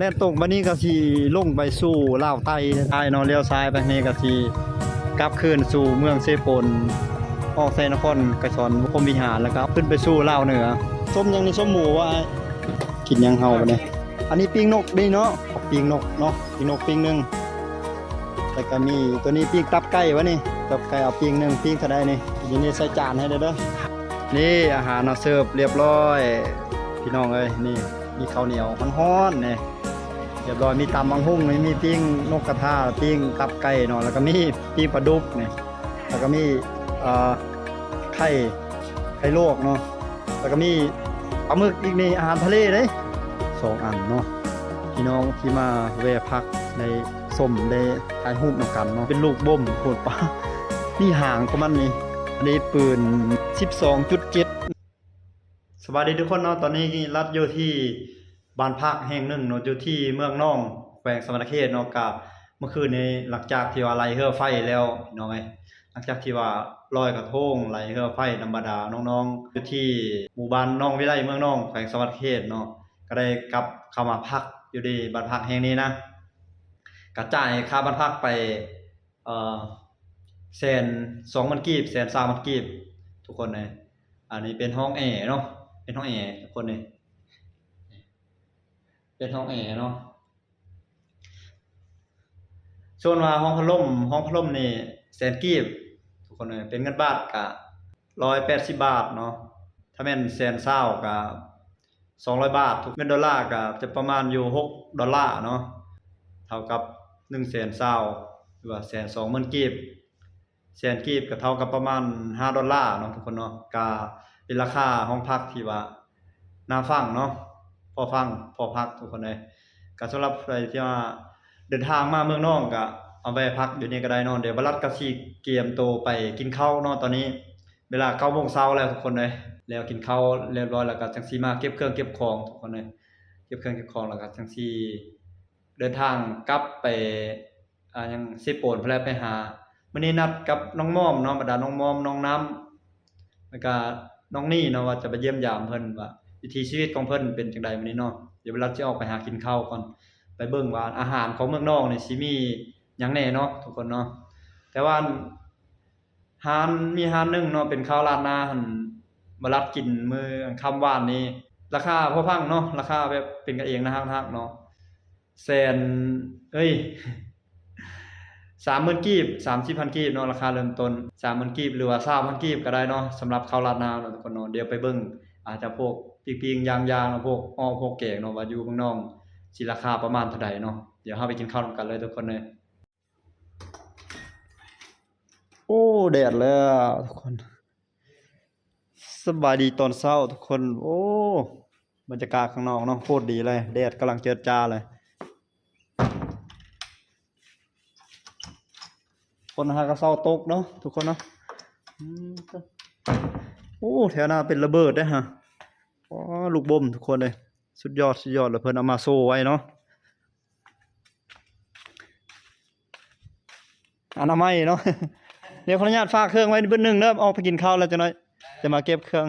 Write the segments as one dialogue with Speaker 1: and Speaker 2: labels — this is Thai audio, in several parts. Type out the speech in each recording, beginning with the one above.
Speaker 1: แล่นตกมานี่ก็สิลงไปสู่ลาวใต้ใต้นาะเลี้ยวซ้ายไปนี่ก็สิกลับคืนสู่เมืองเซโปนออกไซนครกระสอนพรมวิหารแล้วก็ขึ้นไปสู่ลาวเหนือส้มยังนี่ส้มหมูว่ากินยังเฮาบ่เนี่ยอันนี้ปิ้งนกดีเนาะปิ้งนกเนาะปิ้งนกปิ้งหนึ่งแล้วก็มีตัวนี้ปิ้งตับไก่วะนี่ตับไก่เอาปิ้งหนึ่งปิ้งเท่าใดนี่ทีนี้ใส่จานให้เด้อเด้อนี่อาหารเอาเสิร์ฟเรียบร้อย พี่น้องเอ้ยนี่มีข้าวเหนียวฮ้อนๆนี่เรียบร้อยมีตำมังหุ่งนี่มีปิ้งนกกระทาปิ้งตับไก่เนาะแล้วก็มีปิ้งปลาดุกเนี่ยแล้วก็มีไข่ไข่ลวกเนาะแล้วก็มีปลาหมึกอีกนี่อาหารทะเลเด้สองอันเนาะพี่น้องที่มาแวะพักในสมได้ถ่ายรูปนำกันเนาะเป็นลูกบ่มโคตรปลานี่ห่างของมันนี่อันนี้ปืน 12.7 สวัสดีทุกคนเนาะตอนนี้รัดอยู่ที่ บ้านพักแห่งหนึ่งเนาะอยู่ที่เมืองน่องแขวงสมณเขตเนาะกับเมื่อคืนนี้หลังจากที่ว่าไล่เฮือไฟแล้วพี่น้องไอ้หลังจากที่ว่าลอยกระทงไล่เฮือไฟธรรมดาน้องๆอยู่ที่หมู่บ้านน่องวิไลเมืองน่องแขวงสมณเขตเนาะก็ได้กลับเข้ามาพักอยู่ที่บ้านพักแห่งนี้นะกระจ่ายค่าบ้านพักไปเอ่อแสนสองมันกีบแสนสามมันกีบ ทุกคนเลยอันนี้เป็นห้องแอร์เนาะเป็นห้องแอร์ทุกคนนี่ เป็นห้องแอร์เนาะส่วนว่าห้องพัดลมห้องพัดลมนี่แสนกีบทุกคนเลยเป็นเงินบาทกะร้อยแปดสิบบาทเนาะถ้าแม่นแสนเศร้ากะสองร้อยบาท ทุกเงินดอลลาร์กะจะประมาณอยู่หกดอลลาร์เนาะเท่ากับหนึ่งแสนเศร้าหรือว่าแสนสองหมื่นกีบแสนกีบก็เท่ากับประมาณ5ดอลลาร์เนาะทุกคนเนาะก็เป็นราคาห้องพักที่ว่าน่าฟังเนาะ พอฟังพอพักทุกคนเลยก็สำหรับใครที่ว่าเดินทางมาเมืองนอกก็เอาไปพักอยู่นี่ก็ได้นาะเดี๋ยวบรัดก็สิเตรียมตัวไปกินข้าวเนาะตอนนี้ เวลา9โมงเช้าแล้วทุกคนเลยแล้วกินข้าวเรียบร้อยแล้วก็จังสิมาเก็บเครื่องเก็บของทุกคนเลยเก็บเครื่องเก็บของแล้วก็จังสิเดินทางกลับไปอ่ายังสิโปนเพื่อไปหาวันนี้นัดกับน้องม่อมเนาะบรรดาน้องม่อมน้องน้ำแล้วก็น้องนี่เนาะว่าจะไปเยี่ยมยามเพิ่นว่า วิถีชีวิตของเพิ่นเป็นจังไดมื้อนี้เนาะเดี๋ยวเวลาสิออกไปหากินข้าวก่อน ไปเบิ่งว่าอาหารของเมืองนอกนี่สิมีหยังแน่เนาะทุกคนเนาะแต่ว่าร้านมีร้านนึงเนาะเป็นข้าวราดหน้าหั่นมารับกินมื้อค่ำวานนี้ ราคาพอฟังเนาะราคาแบบเป็นกันเองนะฮักๆเนาะแสนเอ้ยสามหมื่นกีบสามสิบพันกีบเนาะราคาเริ่มต้นสามหมื่นกีบหรือว่าสามพันกีบก็ได้เนาะสำหรับข้าวราดหนาเนาะทุกคนเนาะเดี๋ยวไปเบิ่งอาจจะพวก ปิ้งๆยางๆเนาะพวกอ้อพวกแกงเนาะว่าอยู่เมืองนอกสิราคาประมาณเท่าใดเนาะเดี๋ยวเฮาไปกินข้าวนำกันเลยทุกคนเลยโอ้แดดแล้วทุกคน สบายดีตอนเช้าทุกคน โอ้บรรยากาศข้างนอกเนาะโคตรดีเลยแดดกำลังเจิดจ้าเลยคนหากระเซาตกเนาะทุกคนเนาะโอ้แถวหน้าเป็นระเบิดได้ฮะ อ๋อลูกบ่มทุกคนเลย สุดยอดสุดยอดแล้วเพิ่นเอามาโซ่ไว้เนาะอนามัยเนาะเดี๋ยวขออนุญาตฝากเครื่องไว้เบิ่นหนึ่งเด้อออกไปกินข้าวแล้วจังหน่อยจะมาเก็บเครื่อง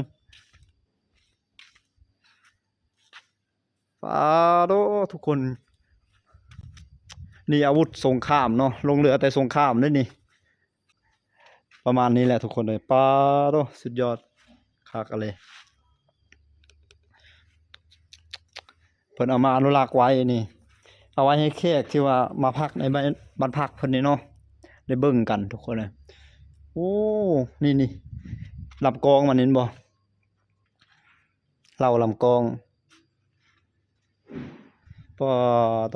Speaker 1: ฟาโดทุกคน นี่อาวุธสงครามเนาะลงเรือแต่สงครามด้วยนี่ ประมาณนี้แหละทุกคนเลยปาโตสุดยอดคักอะไร พิ่นเอามาอนุรักษ์ไว้นี่ เอาไว้ให้แขกที่ว่ามาพักในบ้านพักเพิ่นนี่เนาะได้เบิ่งกันทุกคนเลยโอ้นี่นี่ลำกองมันเห็นบ่เราลำกองปาโต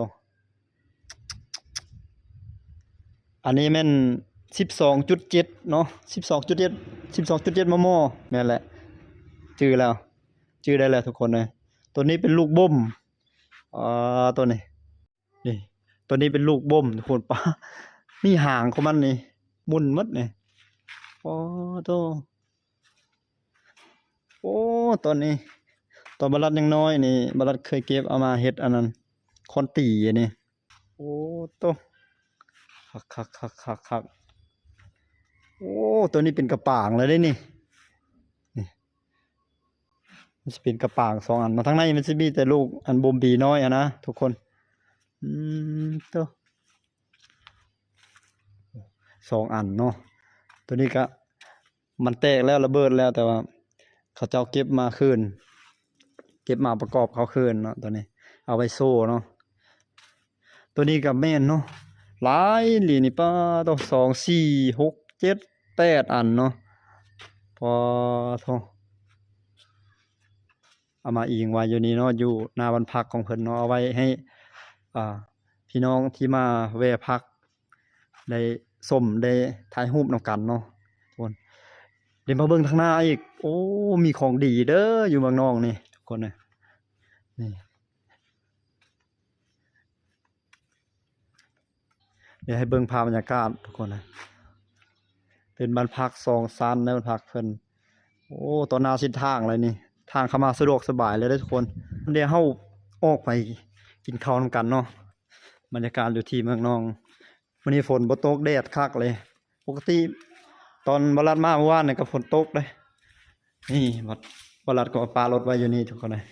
Speaker 1: อันนี้แม่นสิบสองจุดเจ็ดเนาะสิบสองจุดเจ็ดสิบสองจุดเจ็ดมมแม่นแหละจื้อแล้วจื้อได้แล้วทุกคนเลยตัวนี้เป็นลูกบ่ม อ่าตัวนี้นี่ตัวนี้เป็นลูกบ่มทุกคนปะนี่หางของมันนี่มุนหมดนี่โอ้ตัวโอ้ตัวนี้ตอนบรัดยังน้อยนี่บรัดเคยเก็บเอามาเฮ็ดอันนั้นคอนตีอันนี้โอ้ตัวคักคักคักคักคักโอ้ตัวนี้เป็นกระปางเลยได้นี่ มันจะเป็นกระปางสองอันมาทั้งในมันจะมีแต่ลูกอันบมบีน้อยอะนะทุกคน อืมตัวสองอันเนาะตัวนี้ก็มันแตกแล้วระเบิดแล้วแต่ว่า เขาเจ้าเก็บมาคืน เก็บมาประกอบเขาคืนเนาะตัวนี้ เอาไว้โซ่เนาะตัวนี้กับแม่นเนาะหลายหลีนี่ป้าต้องสองสี่หกเจ็ดแปดอันเนาะพอโท เอามาอิงไว้อยู่นี่เนาะอยู่หน้าบ้านพักของเพิ่นเนาะเอาไว้ให้อ่าพี่น้องที่มาแวะพักได้สมได้ถ่ายรูปนำกันเนาะทุกคนเดี๋ยวมาเบิ่งทางหน้าอีก โอ้มีของดีเด้ออยู่เมืองนอกนี่ทุกคนนะนี่เดี๋ยวให้เบิ่งภาพบรรยากาศทุกคนนะเป็นบ้านพักสองซันในบ้านพักเพิ่นโอ้ตอนหน้าชิดทางเลยนี่ ทางเข้ามาสะดวกสบายเลยทุกคนเดี๋ยวเฮาออกไปกินข้าวนำกันเนาะบรรยากาศอยู่ที่เมืองนองวันนี้ฝนบ่ตกแดดคักเลย ปกติตอนบรัดมาเมื่อวานเนี่ยก็ฝนตกเลย นี่บัดบรัดก็ปลารถไว้อยู่นี่ทุกคนเลย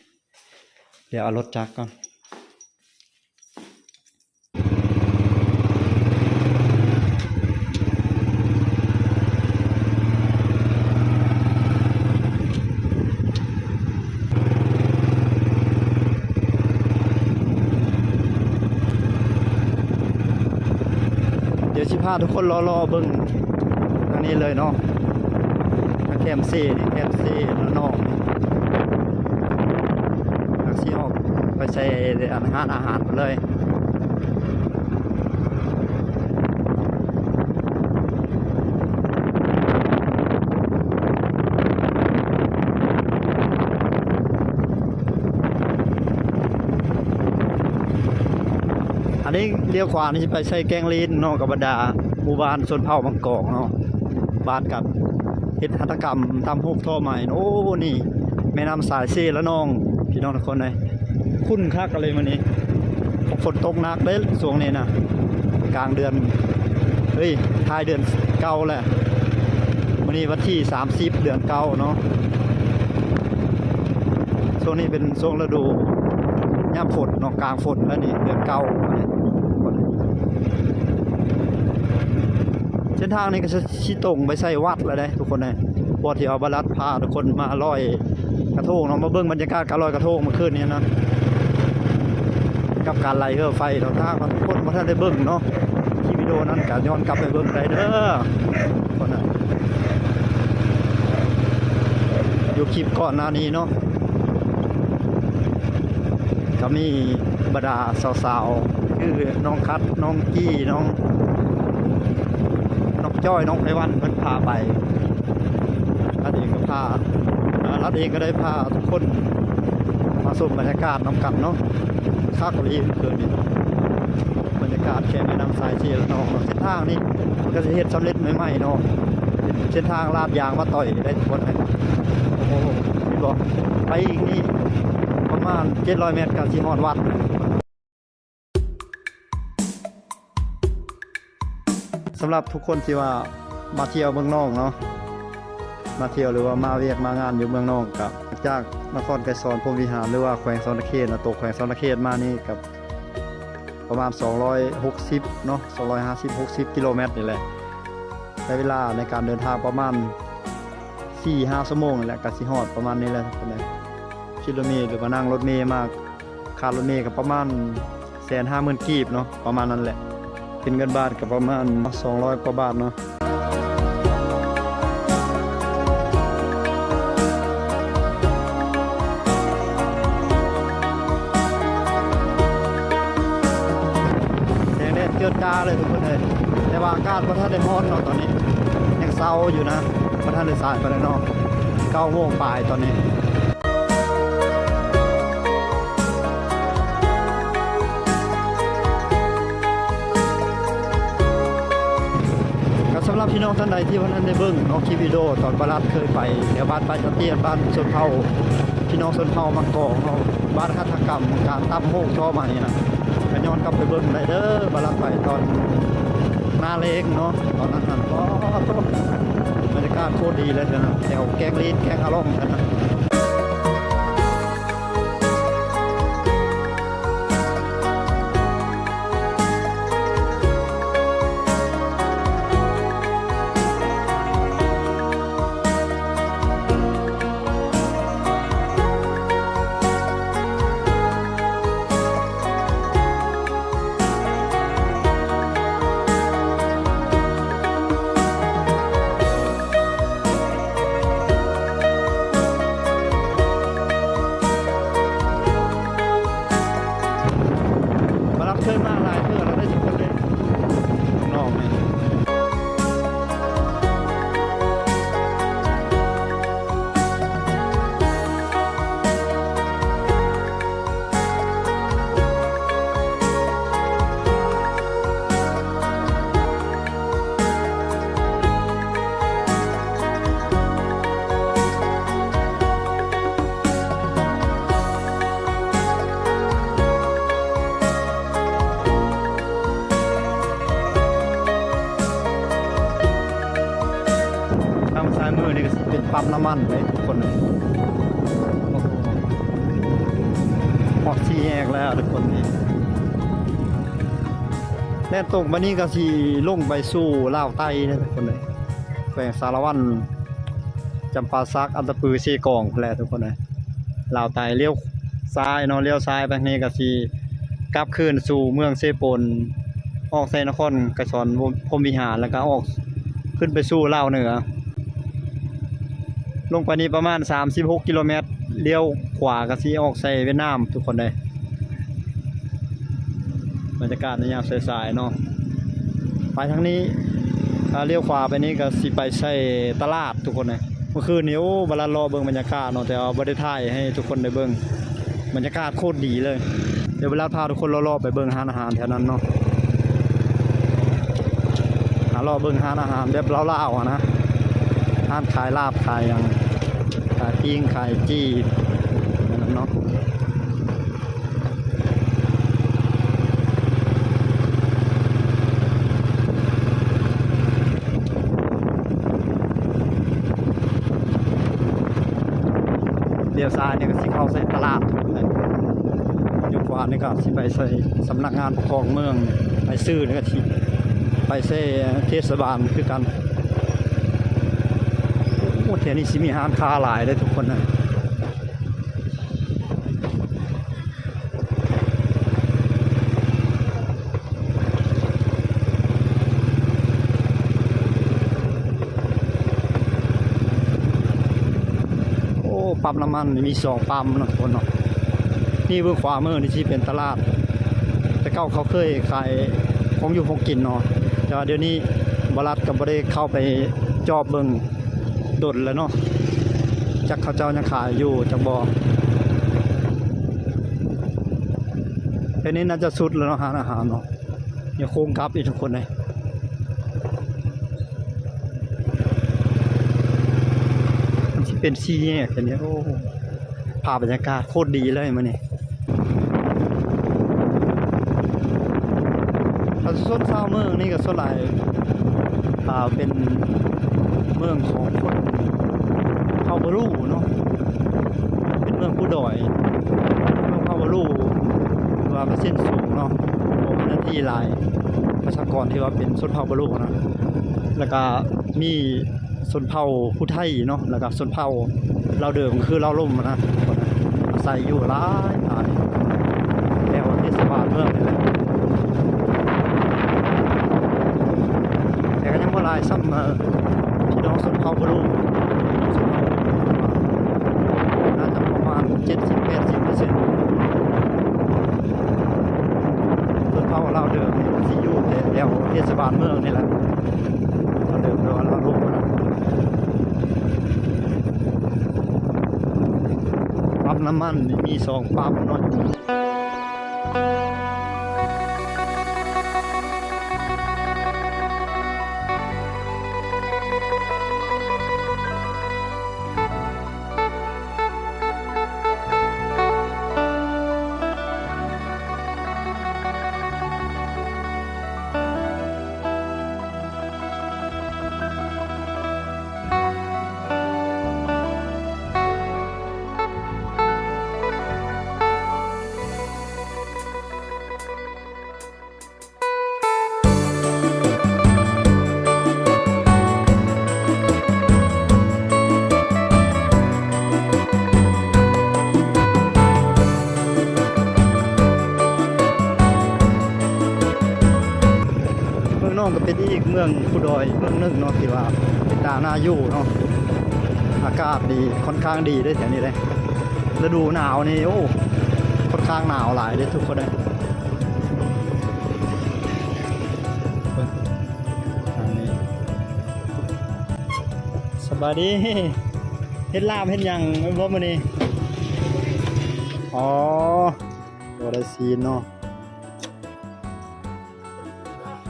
Speaker 1: เดี๋ยวเอารถจักรก่อน พาทุกคนรอรอเบิ้งอันนี้เลยเนาะแคมซีนี่แคมซีแล้วนอนี่ทางซีออกไปใช้อาหารอาหารหมดเลย นนี้เลี้ยวขวานี่สิไปใช้แกงลีนเนาะกับบรรดาหมู่บ้านชนเผ่าบางกอกเนาะบ้านกับเฮ็ดหัตถกรรมตามพวกท่อใหม่โอ้นี่แม่น้ำสายเซและน้องพี่น้องทุกคนเลยคุ้นคักกันเลยมื้อนี้ฝนตกหนักเด้ช่วงนี้นะกลางเดือนเฮ้ยท้ายเดือนเก้าแหละมื้อนี้วันที่30เดือนเก้าเนาะช่วงนี้เป็นช่วงฤดู ย่ามฝนนอกกลางฝนแล้วนี่เดือนเก้าเนี่ยเส้นทางนี้ก็จะชี้ตรงไปใส่วัดแล้วได้ทุกคนเลยพอที่เอาบาลัดพาทุกคนมาลอยกระทงเนาะมาเบิ่งบรรยากาศการลอยกระทงมื่อคืนนี้นะกับการไล่เฮือไฟเราถ้าทุกคนมาท่านได้เบิ่งเนาะที่วิดีโอนั้นก็ย้อนกลับไปเบิ่งได้เด้อคนนะอยู่คลิปก่อนหน้านี้เนาะ ก็มีบรรดาสาวๆ คือน้องคัดน้องกี้น้องน้องจ้อยน้องไพวันเพิ่นพาไปรัดเองก็พารัดเองก็ได้พาทุกคนมาชมบรรยากาศน้ำกันเนาะคักรีคืนนี้บรรยากาศแค่แม่น้ำสายเชียร์น้องเส้นทางนี้มันก็จะเฮ็ดสำเร็จใหม่ๆเนาะเป็นเส้นทางลาดยางมาต่อยได้ทุกคนเลยโอ้โหพี่บอกไปอีกนี่ ประมาณ700เมตรกับที่ฮอดวัดสำหรับทุกคนที่ว่ามาเที่ยวเมืองนอกเนาะมาเที่ยวหรือว่ามาเวียกมางานอยู่เมืองนอกกับจากนครไกรสอนพรมวิหารหรือว่าแขวงสอนเขตนะตกแขวงสอนเขตมานี่กับประมาณ 260 เนาะ250 60 กิโลเมตรนี่แหละใช้เวลาในการเดินทางประมาณ 4-5 ชั่วโมงนี่แหละกับสิฮอดประมาณนี้แหละทุกคนเลย คิดรถเมล์หรือว่านั่งรถเมล์มากค่ารถเมล์ก็ประมาณแสนห้าหมื่นกีบเนาะประมาณนั้นแหละ เป็นเงินบาทก็ประมาณ 200 กว่าบาทเนาะแสงแดดเจิดจ้าเลยทุกคนเลยแต่ว่าอากาศพระท่านได้ร้อนเนาะตอนนี้ยังเศร้าอยู่นะพระท่านได้สายไปแล้วเนาะเก้าโมงปลายตอนนี้ รับพี่น้องท่านใดที่วันนั้นได้เบิ้งน้องคิวิโดตอนบาลัดเคยไปแถวบ้านปลายเตี้ยนบ้านชนเผ่าพี่น้องชนเผ่ามังกรเฮาบ้านฆาตกรรมการตั้มโมกช่อใหม่นะก็ย้อนกลับไปเบิ้งได้เด้อบารัดไปตอนหน้าเล็กเนาะตอนนั้นก็บรรยากาศโคตรดีเลยนะแถวแกงลีดแกงอารมณ์กันนะ ปั๊มน้ำมันเลยทุกคนเลยโอ้โหอกซีแอกแล้วทุกคนนี่แล่นตรงมานี่ก็สิลงไปสู่ลาวใต้นะทุกคนเลยแขวงสารวันจำปาซักอันตะปือเซกองแหละทุกคนเลยลาวใต้เลี้ยวซ้ายเนาะเลี้ยวซ้ายไปทางนี้ก็สิกลับคืนสู่เมืองเซปนออกไซนครกระชอนพรมวิหารแล้วก็ออกขึ้นไปสู่ลาวเหนือ ลงไปนี้ประมาณ 36 กิโลเมตรเลี้ยวขวาก็สิออกใส่เวียดนามทุกคนเลยบรรยากาศในยามสายๆเนาะไปทางนี้เลี้ยวขวาไปนี้ก็สิไปใส่ตลาดทุกคนเลยเมื่อคืนนี้โอ้บรรรอเบิ่งบรรยากาศเนาะแต่ว่าบ่ได้ถ่ายให้ทุกคนได้เบิ่งบรรยากาศโคตรดีเลย เดี๋ยวเวลาพาทุกคนรอบๆไปเบิ่งร้านอาหารแถวนั้นเนาะหารอเบิ่งร้านอาหารแบบลาๆอะนะร้านขายลาบขายยังายปิ้งขายจีนะเนาะเลี้ยวซ้ายนี่ก็สิเข้าใส่ตลาดยอยู่ขวานี่ก็สิไปใส่สำนักงานปกครองเมืองไปซื้อนี่ก็สิไปใส่เทศบาลคือกัน แถวนี้สิมีร้านค้าหลายเลยทุกคนนะโอ้ปั๊มน้ำมันมีสองปั๊มนะทุกคนเนาะนี่เบื้องขวามือนี่ที่เป็นตลาด แต่เก่าเขาเคยขายของอยู่ของกินเนาะแต่เดี๋ยวนี้บรัดกับบได้เข้าไปจอบเบิง ดนแล้วเนาะจักเขาเจ้ายังขายอยู่จักบออันนี้น่าจะสุดแล้วเนาะหารอาหารเนาะย่าโค้งกลับอีกทุกคนเลยมันเป็นซีแยกอันนี้โอ้ภาพบรรยากาศโคตรดีเลยมันนี่ถ้าส้นเศร้าเมืองนี่ก็ส่วนหลายอ่าเป็นเมืองของคน เผ่าบรูเนาะเป็นเมืองผู้ดอยเมืองเผ่าบรูว่าเปอร์เซ็นสูงเนาะโอ้เป็นทีหลายประชากรที่ว่าเป็นชนเผ่าบรูนะแล้วก็มีชนเผ่าผู้ไทยเนาะแล้วก็ชนเผ่าเราเดิมคือเราล่มนะอาศัยอยู่หลายหลายแล้วเทศบาลเมืองนี่แหละแต่ก็ยังบ่หลายซ้ำพี่น้องสนเผ่าบรูน่าจะ เจ็ดสิบแปดสิบเปอร์เซ็นต์ต้นเผาเราเดิมที่อยู่แต่แถวเทศบาลเมืองนี่แหละเราเดิมเราเราลูกนะปั๊มน้ำมันมีสองปั๊มน้อย องผู้ดอยเมืองนึงเนาะที่ว่าเป็นดาอยู่เนาะอากาศดีค่อนข้างดีได้แถวนี้เลยฤดูหนาวนี่โอ้ค่อนข้างหนาวหลายเลยทุกคนเลยสบายดีเฮ็นลาบเห็นยังบ่มื้อนี้อ๋อบ่ไสีนเนาะ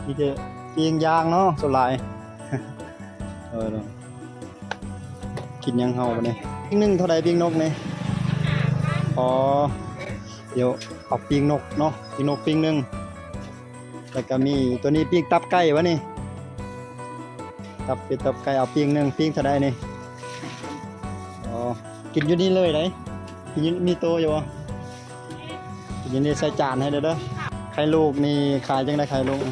Speaker 1: ที่เด้อ ต่ปิ้งยางเนาะส่วนหลายเออเนาะกินยังเฮาบัดนี้ปิ้งหนึ่งเท่าใดปิ้งนกนี่อ๋อเดี๋ยวเอาปิ้งนกเนาะปิ้งนกปิ้งหนึ่งแล้วก็มีตัวนี้ปิ้งตับไก่วะนี่ตับเป็ดตับไก่เอาปิ้งหนึ่งปิ้งเท่าไดนี่อ๋อกินอยู่นี่เลยไหนกินมีโตอยู่บ่กินนี่ใส่จานให้เด้อเด้อไข่ลูกนี่ขายจังได้ไข่ลูก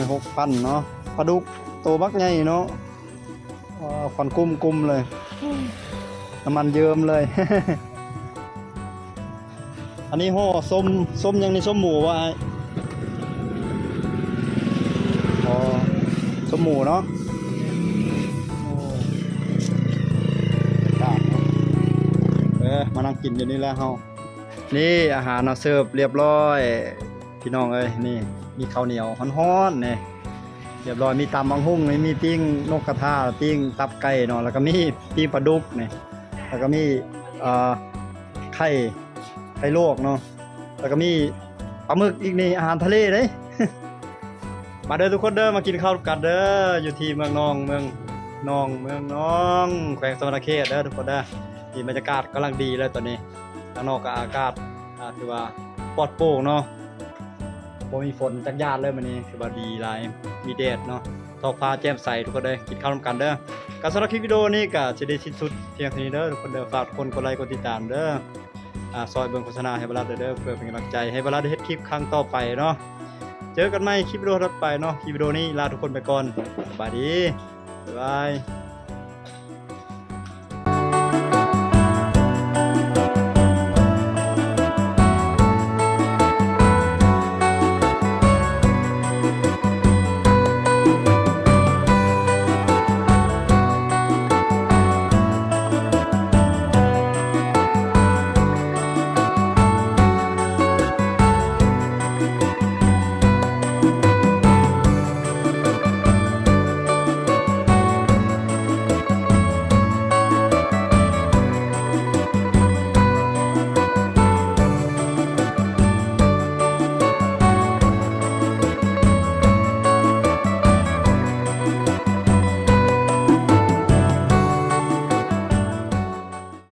Speaker 1: อยหกพันเนาะปลาดุกโตบักใหญ่เนาะอ๋อควันกุ้มกุ้มเลยน้ำมันเยิ้มเลย อันนี้ห่อส้มส้มยังนี่ส้มหมูวะไอ้อ๋อสมหมูเนาะโอ้อากาศเนาะเออมานั่งกินอยู่นี่แล้วเฮานี่อาหารเราเสิร์ฟเรียบร้อย พี่น้องเอ้ยนี่ มีข้าวเหนียวฮ้อนๆนี่เรียบร้อยมีตำบังหุ่งมีปิ้งนกกระทาปิ้งตับไก่เนาะแล้วก็มีปิ้งปลาดุกนี่แล้วก็มีไข่ไข่ลวกเนาะแล้วก็มีปลาหมึกอีกนี่อาหารทะเลเด้มาเด้อทุกคนเด้อมากินข้าวกันเด้ออยู่ที่เมืองนองเมืองนองเมืองนองแขวงสวรรณเขตเด้อทุกคนเด้อนี่บรรยากาศกำลังดีเลยตอนนี้ข้างนอกก็อากาศถือว่าปลอดโปร่งเนาะ บ่มีฝนจักยานเลยมื้อนี้ถือว่าดีหลายมีแดดเนาะท้องฟ้าแจ่มใสทุกคนเด้อกินข้าวนำกันเด้อการสำหรับคลิปวิดีโอนี้ก็สิได้สิ้นสุดเพียงเท่านี้เด้อทุกคนเด้อฝากทุกคนกดไลค์กดติดตามเด้ออ่าซอยเบิ่งโฆษณาให้บรัดเด้อเพื่อเป็นกำลังใจให้บรัดได้เฮ็ดคลิปครั้งต่อไปเนาะเจอกันใหม่คลิปวิดีโอถัดไปเนาะคลิปวิดีโอนี้ลาทุกคนไปก่อนสบายดีบ๊ายบาย